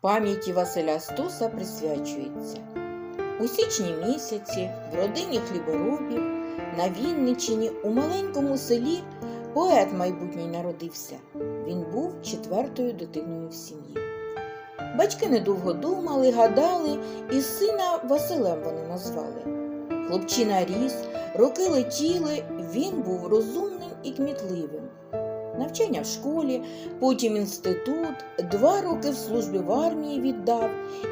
пам'яті Василя Стуса присвячується. У січні місяці в родині хліборобів на Вінниччині у маленькому селі поет майбутній народився. Він був четвертою дитиною в сім'ї. Батьки недовго думали, гадали, і сина Василем вони назвали. Хлопчина ріс, роки летіли, він був розумним і кмітливим. Навчання в школі, потім інститут, два роки в службі в армії віддав.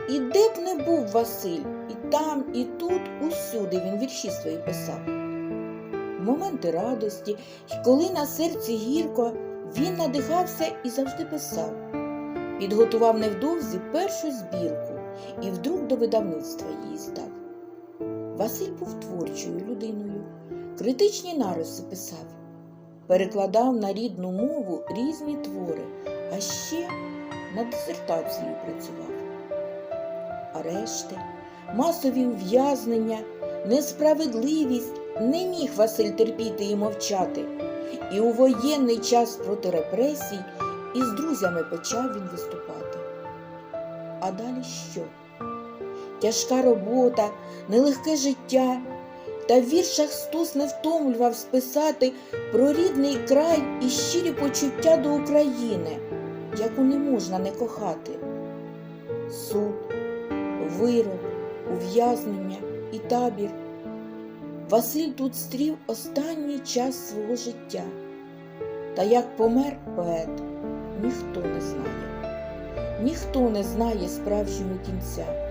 І де б не був Василь, і там, і тут, усюди він вірші свої писав. Моменти радості, коли на серці гірко, він надихався і завжди писав. Підготував невдовзі першу збірку і вдруг до видавництва її здав. Василь був творчою людиною, критичні нариси писав, перекладав на рідну мову різні твори, а ще над дисертацією працював. Арешти, масові ув'язнення, несправедливість не міг Василь терпіти і мовчати. І у воєнний час проти репресій із друзями почав він виступати. А далі що? Тяжка робота, нелегке життя, та в віршах Стус не втомлював списати про рідний край і щирі почуття до України, яку не можна не кохати. Суд, вирок, ув'язнення і табір. Василь тут стрів останній час свого життя. Та як помер поет, ніхто не знає, ніхто не знає справжнього кінця.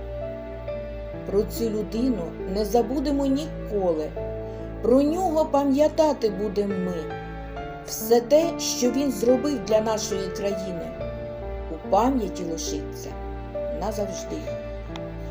Про цю людину не забудемо ніколи. Про нього пам'ятати будемо ми. Все те, що він зробив для нашої країни, у пам'яті лишиться назавжди.